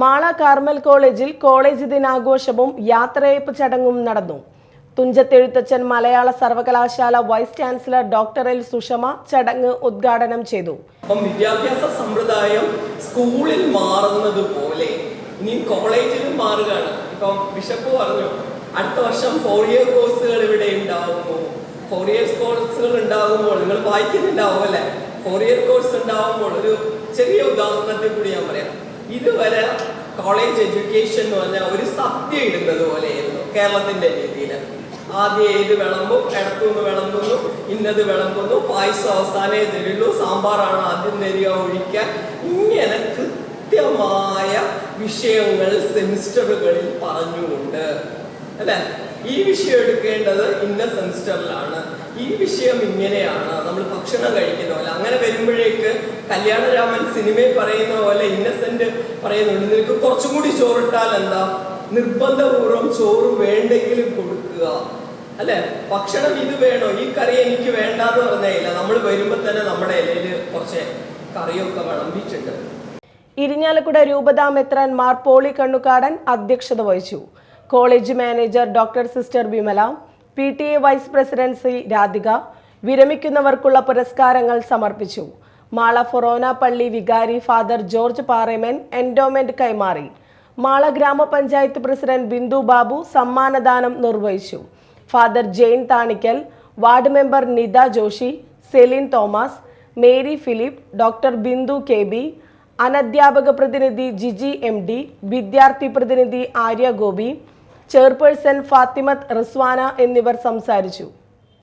Mala Carmel കോളേജിൽ college ദിനാഘോഷവും യാത്രയയപ്പ് ചടങ്ങും നടന്നു. തുഞ്ചത്തെഴുത്തച്ഛൻ മലയാള സർവകലാശാല vice chancellor doctor L Sushama ചടങ്ങ് ഉദ്ഘാടനം ചെയ്തു. വിദ്യാഭ്യാസ സമ്പ്രദായം സ്കൂളിൽ മാറുന്നത് പോലെ കോളേജിലും മാറുകയാണ്. ഇപ്പം ബിഷപ്പ് പറഞ്ഞു അടുത്ത വർഷം ഫോർ ഇയർ കോഴ്സുകൾ ഇവിടെ ഉണ്ടാവുന്നു. ഫോർ ഇയർ കോഴ്സുകൾ ഉണ്ടാകുമ്പോൾ നിങ്ങൾ വായിക്കുന്നുണ്ടാവും അല്ലെ? ഫോർ ഇയർ കോഴ്സ് ഉണ്ടാകുമ്പോൾ ഒരു ചെറിയ ഉദാഹരണത്തിൽ കൂടി ഞാൻ പറയാം. ഇതുവരെ കോളേജ് എഡ്യൂക്കേഷൻ എന്ന് പറഞ്ഞാൽ ഒരു സദ്യ ഇടുന്നത് പോലെയായിരുന്നു കേരളത്തിന്റെ രീതിയിൽ ആദ്യം ഏത് വിളമ്പും ഇടത്തുനിന്ന് വിളമ്പുന്നു ഇന്നത് വിളമ്പുന്നു പായസം അവസാനേ തരുള്ളൂ സാമ്പാറാണ് ആദ്യം തരിക ഒഴിക്കാൻ. ഇങ്ങനെ കൃത്യമായ വിഷയങ്ങൾ സെമിസ്റ്ററുകളിൽ പറഞ്ഞുകൊണ്ട് അല്ലെ? ഈ വിഷയം എടുക്കേണ്ടത് ഇന്ന സെമിസ്റ്ററിലാണ്. ഈ വിഷയം ഇങ്ങനെയാണ്. നമ്മൾ ഭക്ഷണം കഴിക്കുന്ന പോലെ. അങ്ങനെ വരുമ്പോഴേക്ക് കല്യാണരാമൻ സിനിമയിൽ പറയുന്ന പോലെ ഇന്നസെന്റ് പറയുന്നുണ്ട് നിനക്ക് കുറച്ചും കൂടി ചോറിട്ടാൽ എന്താ? നിർബന്ധപൂർവം ചോറ് വേണ്ടെങ്കിലും കൊടുക്കുക. അല്ലെ? ഭക്ഷണം ഇത് വേണോ? ഈ കറി എനിക്ക് വേണ്ടാന്ന് പറഞ്ഞില്ല നമ്മൾ വരുമ്പോ തന്നെ നമ്മുടെ ഇലയിൽ കുറച്ച് കറിയൊക്കെ വിളമ്പിച്ചിട്ട്. ഇരിഞ്ഞാലക്കുട രൂപതാ മെത്രാൻമാർ പോളി കണ്ണുകാടൻ അധ്യക്ഷത വഹിച്ചു. College manager doctor sister Vimala P T A vice president C Radhika വിരമിക്കുന്നവർക്കുള്ള പുരസ്കാരങ്ങൾ സമർപ്പിച്ചു. മാള ഫൊറോന പള്ളി വികാരി ഫാദർ ജോർജ് പാറേമൻ എൻഡോമെന്റ് കൈമാറി. മാള ഗ്രാമപഞ്ചായത്ത് പ്രസിഡന്റ് ബിന്ദു ബാബു സമ്മാനദാനം നിർവഹിച്ചു. Father Jain Thanikkal ward member Nitha Joshi Celine Thomas Mary Philip doctor Bindu K B അനധ്യാപക പ്രതിനിധി Jiji M D വിദ്യാർത്ഥി പ്രതിനിധി ആര്യ ഗോപി ചെയർപേഴ്സൺ ഫാത്തിമത്ത് റിസ്വാന എന്നിവർ സംസാരിച്ചു.